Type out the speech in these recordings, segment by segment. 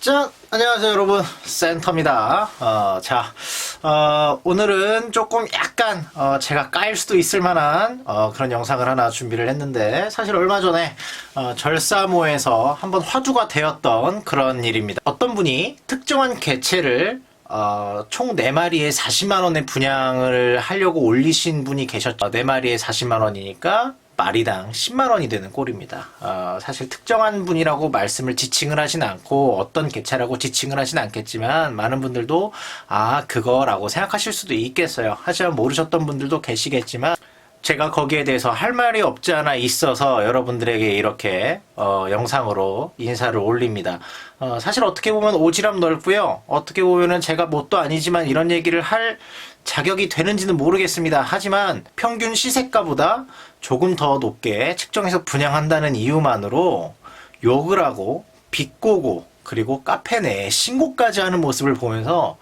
짠! 안녕하세요, 여러분. 센터입니다. 어, 자, 어, 오늘은 조금 약간, 어, 제가 까일 수도 있을 만한, 어, 그런 영상을 하나 준비를 했는데, 사실 얼마 전에, 어, 절사모에서 한번 화두가 되었던 그런 일입니다. 어떤 분이 특정한 개체를 어, 총 4마리에 40만원의 분양을 하려고 올리신 분이 계셨죠. 4마리에 40만원이니까 마리당 10만 원이 되는 꼴입니다. 어, 사실 특정한 분이라고 말씀을 지칭을 하진 않고 어떤 개체라고 지칭을 하진 않겠지만 많은 분들도 아, 그거라고 생각하실 수도 있겠어요. 하지만 모르셨던 분들도 계시겠지만 제가 거기에 대해서 할 말이 없지 않아 있어서 여러분들에게 이렇게 어, 영상으로 인사를 올립니다. 어, 사실 어떻게 보면 오지랖 넓고요. 어떻게 보면은 제가 뭣도 아니지만 이런 얘기를 할 자격이 되는지는 모르겠습니다. 하지만 평균 시세가보다 조금 더 높게 측정해서 분양한다는 이유만으로 욕을 하고 비꼬고 그리고 카페 내에 신고까지 하는 모습을 보면서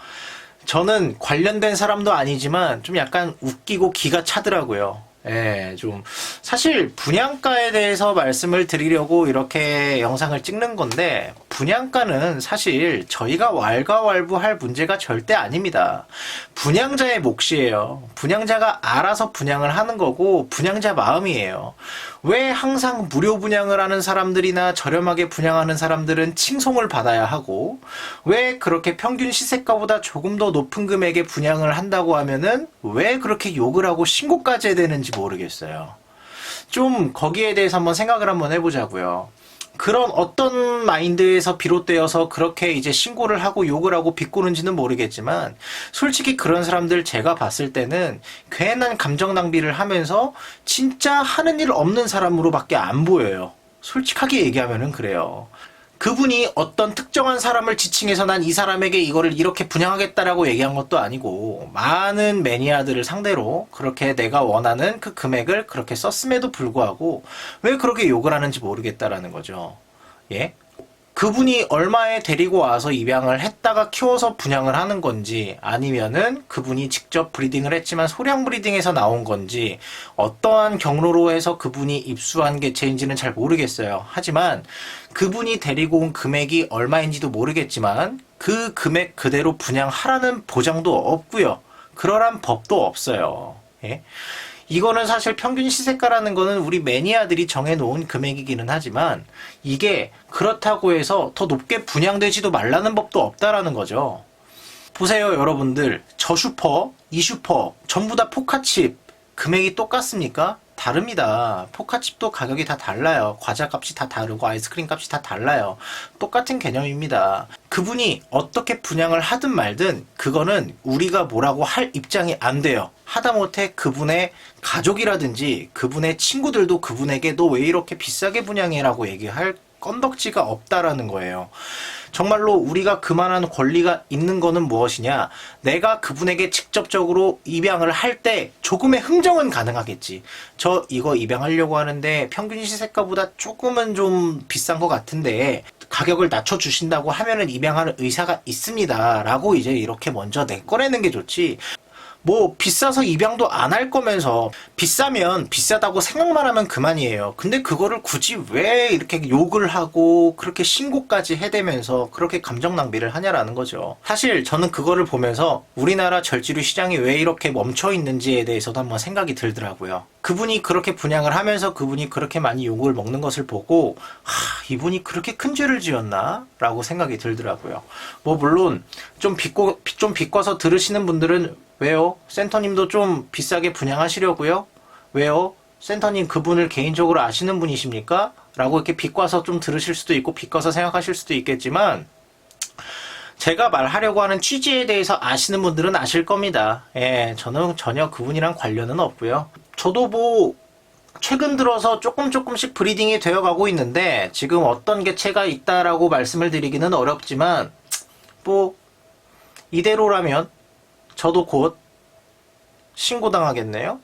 저는 관련된 사람도 아니지만 좀 약간 웃기고 기가 차더라고요. 예, 좀 사실 분양가에 대해서 말씀을 드리려고 이렇게 영상을 찍는 건데 분양가는 사실 저희가 왈가왈부할 문제가 절대 아닙니다. 분양자의 몫이에요. 분양자가 알아서 분양을 하는 거고 분양자 마음이에요. 왜 항상 무료 분양을 하는 사람들이나 저렴하게 분양하는 사람들은 칭송을 받아야 하고 왜 그렇게 평균 시세가보다 조금 더 높은 금액에 분양을 한다고 하면은 왜 그렇게 욕을 하고 신고까지 해야 되는지 모르겠어요. 좀 거기에 대해서 한번 생각을 한번 해보자고요. 그런 어떤 마인드에서 비롯되어서 그렇게 이제 신고를 하고 욕을 하고 비꼬는지는 모르겠지만 솔직히 그런 사람들 제가 봤을 때는 괜한 감정 낭비를 하면서 진짜 하는 일 없는 사람으로밖에 안 보여요. 솔직하게 얘기하면은 그래요. 그분이 어떤 특정한 사람을 지칭해서 난 이 사람에게 이거를 이렇게 분양하겠다라고 얘기한 것도 아니고 많은 매니아들을 상대로 그렇게 내가 원하는 그 금액을 그렇게 썼음에도 불구하고 왜 그렇게 욕을 하는지 모르겠다라는 거죠. 예? 그분이 얼마에 데리고 와서 입양을 했다가 키워서 분양을 하는 건지 아니면은 그분이 직접 브리딩을 했지만 소량 브리딩에서 나온 건지 어떠한 경로로 해서 그분이 입수한 개체인지는 잘 모르겠어요. 하지만 그분이 데리고 온 금액이 얼마인지도 모르겠지만 그 금액 그대로 분양하라는 보장도 없고요. 그러란 법도 없어요. 예? 이거는 사실 평균 시세가라는 거는 우리 매니아들이 정해놓은 금액이기는 하지만 이게 그렇다고 해서 더 높게 분양되지도 말라는 법도 없다라는 거죠. 보세요, 여러분들. 저 슈퍼, 이 슈퍼, 전부 다 포카칩. 금액이 똑같습니까? 다릅니다. 포카칩도 가격이 다 달라요. 과자 값이 다 다르고 아이스크림 값이 다 달라요. 똑같은 개념입니다. 그분이 어떻게 분양을 하든 말든 그거는 우리가 뭐라고 할 입장이 안 돼요. 하다못해 그분의 가족이라든지 그분의 친구들도 그분에게 너 왜 이렇게 비싸게 분양해라고 얘기할 건덕지가 없다라는 거예요. 정말로 우리가 그만한 권리가 있는 거는 무엇이냐? 내가 그분에게 직접적으로 입양을 할 때 조금의 흥정은 가능하겠지. 저 이거 입양하려고 하는데 평균 시세가보다 조금은 좀 비싼 것 같은데 가격을 낮춰주신다고 하면은 입양하는 의사가 있습니다. 라고 이제 이렇게 먼저 내꺼내는 게 좋지. 뭐 비싸서 입양도 안 할 거면서 비싸면 비싸다고 생각만 하면 그만이에요. 근데 그거를 굳이 왜 이렇게 욕을 하고 그렇게 신고까지 해대면서 그렇게 감정 낭비를 하냐라는 거죠. 사실 저는 그거를 보면서 우리나라 절지류 시장이 왜 이렇게 멈춰 있는지에 대해서도 한번 생각이 들더라고요. 그분이 그렇게 분양을 하면서 그분이 그렇게 많이 욕을 먹는 것을 보고 하, 이분이 그렇게 큰 죄를 지었나? 라고 생각이 들더라고요. 뭐 물론 좀 비꼬 좀 비꼬서 들으시는 분들은 왜요? 센터님도 좀 비싸게 분양하시려고요? 왜요? 센터님 그분을 개인적으로 아시는 분이십니까? 라고 이렇게 비꼬아서 좀 들으실 수도 있고 비꼬아서 생각하실 수도 있겠지만 제가 말하려고 하는 취지에 대해서 아시는 분들은 아실 겁니다. 예, 저는 전혀 그분이랑 관련은 없고요. 저도 뭐 최근 들어서 조금 조금씩 브리딩이 되어 가고 있는데 지금 어떤 개체가 있다라고 말씀을 드리기는 어렵지만 뭐 이대로라면 저도 곧 신고당하겠네요.